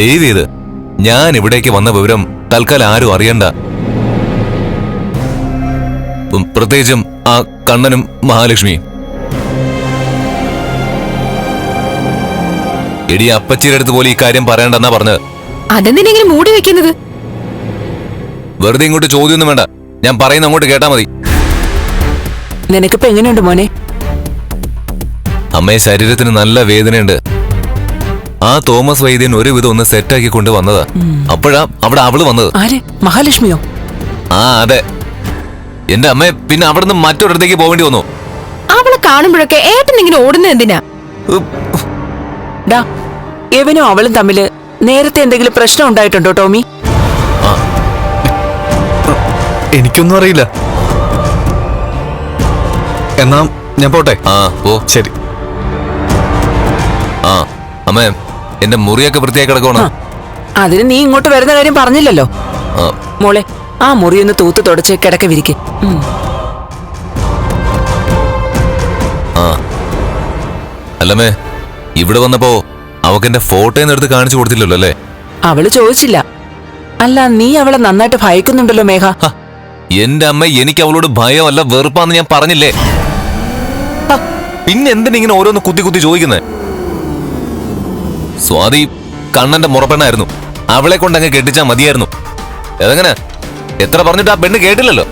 ഇത് ഞാൻ ഇവിടേക്ക് വന്ന വിവരം തൽക്കാലം ആരും അറിയണ്ട. പ്രത്യേകിച്ചും ആ കണ്ണനും മഹാലക്ഷ്മിയും. എടി അപ്പച്ചിയുടെ അടുത്ത് പോലും ഈ കാര്യം പറയണ്ടെന്നാ പറഞ്ഞത് അതെന്തിനെങ്കിലും മൂടി വെക്കുന്നത്? വെറുതെ ഇങ്ങോട്ട് ചോദ്യമൊന്നും വേണ്ട. ഞാൻ പറയുന്ന അങ്ങോട്ട് കേട്ടാ മതി. നിനക്കിപ്പോ എങ്ങനെയുണ്ട് മോനെ? അമ്മയെ ശരീരത്തിന് നല്ല വേദനയുണ്ട്. ആ തോമസ് വൈദ്യൻ ഒരുവിധം ഒന്ന് സെറ്റാക്കി കൊണ്ട് വന്നതാ. അപ്പോഴാ അവിടെ അവൾ വന്നത്. ആരെ? മഹാലക്ഷ്മിയോ? ആ അതെ. എന്റെ അമ്മയെ പിന്നെ അവിടുന്ന് മറ്റൊരിടത്തേക്ക് പോവേണ്ടി വന്നു. അവളെ കാണുമ്പോഴൊക്കെ ഏട്ടൻ ഇങ്ങനെ ഓടുന്നത് എന്തിനാ. ഡാ എവനും അവളും തമ്മിൽ നേരത്തെ എന്തെങ്കിലും പ്രശ്നം ഉണ്ടായിട്ടുണ്ടോ ടോമി? എനിക്കൊന്നും അറിയില്ല. എന്നാ ഞാൻ പോട്ടെ? ആ ഓ ശരി. ആ അമ്മേ. എന്റെ മുറിയൊക്കെ വൃത്തിയായി കിടക്കണം അതിന് നീ ഇങ്ങോട്ട് വരുന്ന കാര്യം പറഞ്ഞില്ലല്ലോ. മോളെ ആ മുറി ഒന്ന് തൂത്ത് തുടച്ച് കിടക്ക വിരിക്ക്. അല്ലമ്മേ ഇവിടെ വന്നപ്പോ അവക്കെന്റെ ഫോട്ടോ ഫോട്ടോന്ന് എടുത്ത് കാണിച്ചു കൊടുത്തില്ലല്ലോ അല്ലേ? അവൾ ചോദിച്ചില്ല. അല്ല നീ അവളെ നന്നായിട്ട് ഭയക്കുന്നുണ്ടല്ലോ മേഘ. എന്റെ അമ്മ എനിക്ക് അവളോട് ഭയമല്ല വെറുപ്പാന്ന് ഞാൻ പറഞ്ഞില്ലേ? പിന്നെ എന്തിനാ ഇങ്ങനെ ഓരോന്ന് കുത്തി കുത്തി ചോദിക്കുന്നേ? സ്വാതി കണ്ണന്റെ മുറപ്പെണ്ണായിരുന്നു. അവളെ കൊണ്ട് അങ്ങ് കെട്ടിച്ചാ മതിയായിരുന്നു. അതെങ്ങനെ എത്ര പറഞ്ഞിട്ട് ആ പെണ്ണ് കേട്ടില്ലല്ലോ?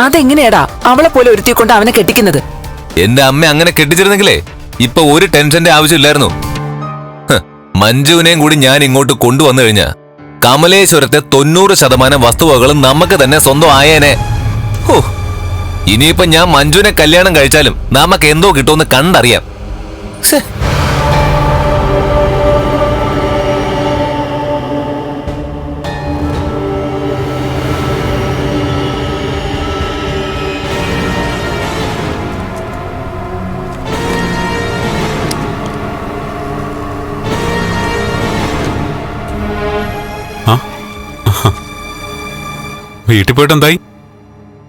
അതെങ്ങനെയാടാ? അവളെ പോലെ ഒരുത്തി കൊണ്ട് അവനെ കെട്ടിക്കുന്നത്? എന്റെ അമ്മ അങ്ങനെ കെട്ടിച്ചിരുന്നെങ്കിലേ ഇപ്പൊ ഒരു ടെൻഷന്റെ ആവശ്യമില്ലായിരുന്നു. മഞ്ജുവിനെയും കൂടി ഞാൻ ഇങ്ങോട്ട് കൊണ്ടുവന്നു കഴിഞ്ഞാ കമലേശ്വരത്തെ തൊണ്ണൂറ് ശതമാനം വസ്തുവകളും നമുക്ക് തന്നെ സ്വന്തം ആയേനെ. ഹോ, ഇനിയിപ്പൊ ഞാൻ മഞ്ജുവിനെ കല്യാണം കഴിച്ചാലും നമുക്ക് എന്തോ കിട്ടുമെന്ന് കണ്ടറിയാം. വീട്ടിൽ പോയിട്ട് എന്തായി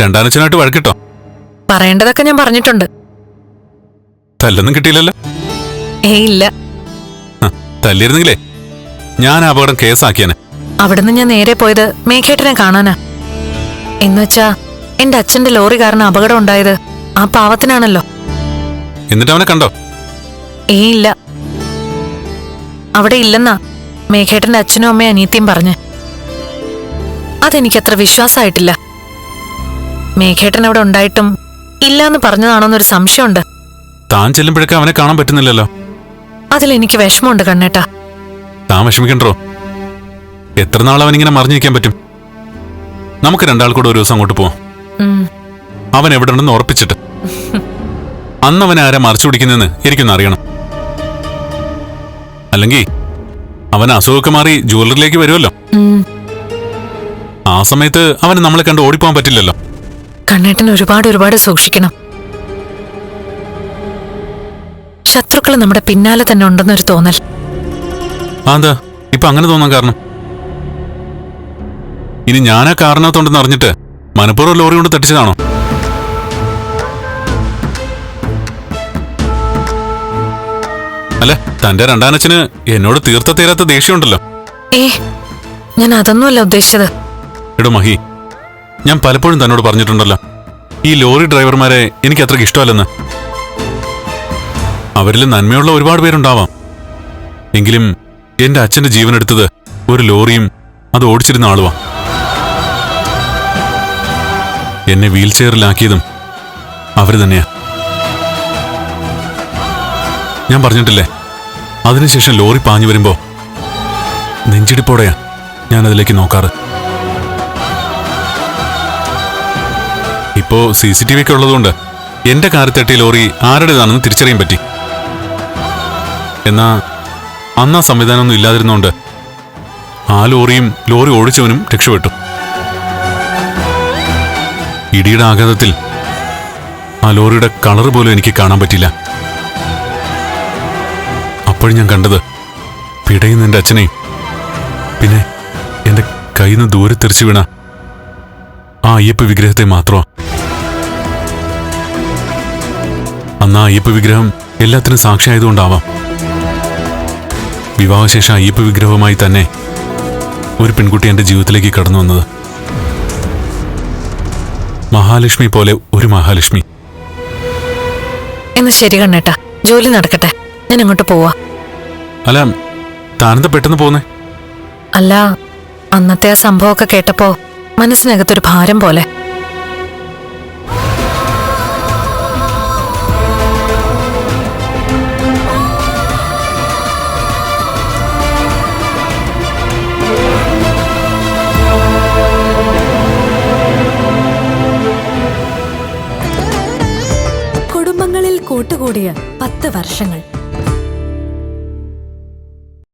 രണ്ടാനച്ഛനായിട്ട് വഴക്കിട്ടോ? പറയേണ്ടതൊക്കെ ഞാൻ പറഞ്ഞിട്ടുണ്ട്. തല്ലൊന്നും കിട്ടിയില്ലല്ലോ? ഏ ഇല്ല. തല്ലിയിരുന്നെങ്കിലേ ഞാൻ അപകടം കേസാക്കിയാനെ. അവിടുന്ന് ഞാൻ നേരെ പോയത് മേഘേട്ടനെ കാണാനാ. എന്നുവെച്ചാ എന്റെ അച്ഛന്റെ ലോറി കാരണം അപകടം ഉണ്ടായത് ആ പാവത്തിനാണല്ലോ. എന്നിട്ട് അവനെ കണ്ടോ? ഏ ഇല്ല. അവിടെ ഇല്ലെന്നാ മേഘേട്ടന്റെ അച്ഛനും അമ്മയും അനിയത്തിയും പറഞ്ഞ്. അതെനിക്കത്ര വിശ്വാസമായിട്ടില്ല മേഘേട്ടൻ അവിടെ ഉണ്ടായിട്ടും ഇല്ലാന്ന് പറഞ്ഞതാണോന്നൊരു സംശയമുണ്ട്. താൻ ചെല്ലുമ്പോഴൊക്കെ അവനെ കാണാൻ പറ്റുന്നില്ലല്ലോ. അതിൽ എനിക്ക് വിഷമമുണ്ട് കണ്ണേട്ടാ. താൻ വിഷമിക്കണ്ടോ? എത്ര നാൾ അവനിങ്ങനെ ഇങ്ങനെ മറിഞ്ഞിരിക്കാൻ പറ്റും? നമുക്ക് രണ്ടാൾ കൂടെ ഒരു ദിവസം അങ്ങോട്ട് പോവാം. അവൻ എവിടെ ഉണ്ടെന്ന് ഉറപ്പിച്ചിട്ട്. അന്ന് അവൻ ആരാ മറിച്ചു പിടിക്കുന്നതെന്ന് എനിക്കൊന്ന് അറിയണം. അല്ലെങ്കിൽ അവൻ അസുഖമൊക്കെ മാറി ജുവലറിയിലേക്ക് വരുമല്ലോ. ആ സമയത്ത് അവന് നമ്മളെ കണ്ട് ഓടിപ്പോകാൻ പറ്റില്ലല്ലോ. കണ്ണേട്ടൻ ഒരുപാട് ഒരുപാട് സൂക്ഷിക്കണം. ശത്രുക്കൾ നമ്മുടെ പിന്നാലെ തന്നെ ഉണ്ടെന്നൊരു തോന്നൽ. അതാ ഇപ്പൊ അങ്ങനെ തോന്നാൻ കാരണം? ഇനി ഞാനാ കാരണത്തുണ്ടെന്ന് അറിഞ്ഞിട്ട് മനഃപൂർവം ലോറി കൊണ്ട് തട്ടിച്ചതാണോ? അല്ല തന്റെ രണ്ടാനച്ഛന് എന്നോട് തീർത്ത തീരാത്ത ദേഷ്യമുണ്ടല്ലോ. ഏ ഞാൻ അതൊന്നുമല്ല ഉദ്ദേശിച്ചത്. എടോ മഹി ഞാൻ പലപ്പോഴും തന്നോട് പറഞ്ഞിട്ടുണ്ടല്ലോ ഈ ലോറി ഡ്രൈവർമാരെ എനിക്ക് അത്രയ്ക്ക് ഇഷ്ടമല്ലെന്ന്. അവരിൽ നന്മയുള്ള ഒരുപാട് പേരുണ്ടാവാം. എങ്കിലും എന്റെ അച്ഛന്റെ ജീവൻ എടുത്തത് ഒരു ലോറിയും അത് ഓടിച്ചിരുന്ന ആളുവാ. എന്നെ വീൽ ചെയറിലാക്കിയതും അവർ തന്നെയാ. ഞാൻ പറഞ്ഞിട്ടില്ലേ അതിനുശേഷം ലോറി പാഞ്ഞു വരുമ്പോ നെഞ്ചിടിപ്പോടെയാ ഞാൻ അതിലേക്ക് നോക്കാറ്. ഇപ്പോ സി സി ടി വി ഒക്കെ ഉള്ളതുകൊണ്ട് എന്റെ കാർ തട്ടിയ ലോറി ആരുടേതാണെന്ന് തിരിച്ചറിയാൻ പറ്റി. എന്നാ അന്ന് ആ സംവിധാനമൊന്നും ഇല്ലാതിരുന്നോണ്ട് ആ ലോറിയും ലോറി ഓടിച്ചവനും രക്ഷപ്പെട്ടു. ഇടിയുടെ ആഘാതത്തിൽ ആ ലോറിയുടെ കളർ പോലും എനിക്ക് കാണാൻ പറ്റില്ല. അപ്പോഴും ഞാൻ കണ്ടത് പിടയുന്ന എന്റെ അച്ഛനെയും പിന്നെ എന്റെ കയ്യിൽ നിന്ന് ദൂരെ തെറിച്ചു വീണ ആ അയ്യപ്പ വിഗ്രഹത്തെ മാത്രമാ. അന്ന് ആ അയ്യപ്പ വിഗ്രഹം എല്ലാത്തിനും സാക്ഷിയായതുകൊണ്ടാവാം. വിവാഹശേഷം അയ്യപ്പ വിഗ്രഹവുമായി തന്നെ ഒരു പെൺകുട്ടി എന്റെ ജീവിതത്തിലേക്ക് കടന്നു വന്നത്. മഹാലക്ഷ്മി പോലെ ഒരു മഹാലക്ഷ്മി. എന്നാ ശരി കണ്ണേട്ടാ ജോലി നടക്കട്ടെ ഞാൻ അങ്ങോട്ട് പോവാ. അല്ല താനെന്താ പെട്ടെന്ന് പോന്നേ? അല്ല അന്നത്തെ ആ സംഭവമൊക്കെ കേട്ടപ്പോ മനസ്സിനകത്തൊരു ഭാരം പോലെ. കൂട്ടുകൂടിയ പത്ത് വർഷങ്ങൾ.